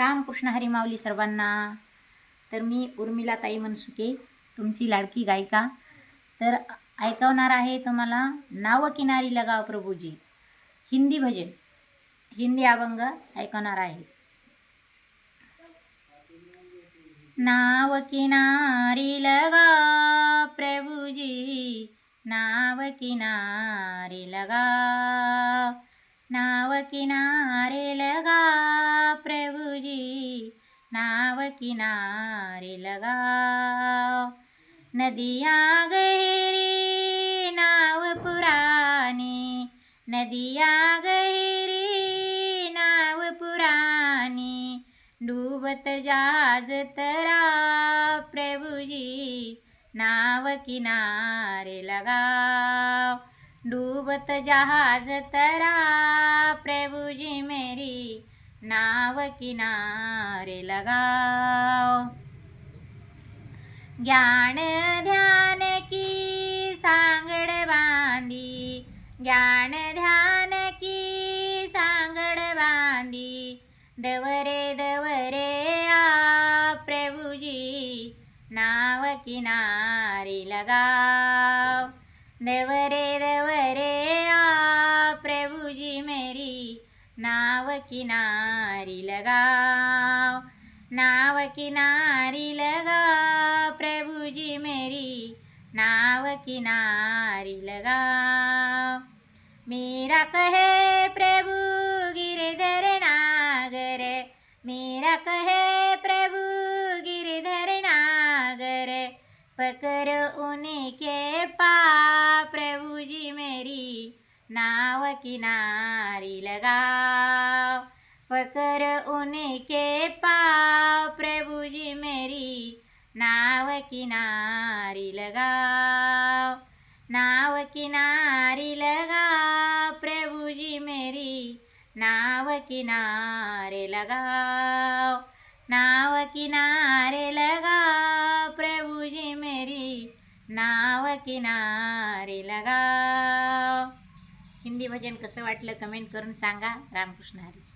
रामकृष्ण कृष्ण माऊली सर्वांना. तर मी उर्मिला ताई मनसुके तुमची लाडकी गायिका. तर ऐकवणार आहे तुम्हाला नाव किनारी लगाव प्रभूजी. हिंदी भजन हिंदी अभंग ऐकवणार आहे. नाव किनारी लगा प्रभुजी नाव किनारी लगा नाव किनारी किनारे लगाओ नदिया गहरी नाव पुरानी नदिया गहरी नाव पुरानी डूबत जाज तरा प्रभुजी नाव किनारे लगाओ डूबत जहाज तरा प्रभुजी मेरी नाव किनारे लगाओ ज्ञान ध्यान की सांगड बांधी. ज्ञान ध्यान की सांगड बांधी. दवरे दवरे आ प्रभुजी नाव किनारी लगाओ दवरे दवरे नाव किनारी लगाओ नाव किनारी लगा प्रभुजी मेरी नाव किनारी लगाओ मेरा कहे प्रभु गिरधर नागर मेरा कहे प्रभु गिरधर नागर पकर उनके पा प्रभु जी मेरी नाव किनारी लगा पकर उनके पाव प्रभु जी मेरी नाव किनारी लगाओ नाव किनारी लगाओ प्रभु जी मेरी नाव किनारे लगाओ नाव किनारे लगाओ प्रभु जी मेरी नाव किनारे लगाओ। हिंदी भजन कसं वाटलं कमेंट करून सांगा. रामकृष्ण हरी.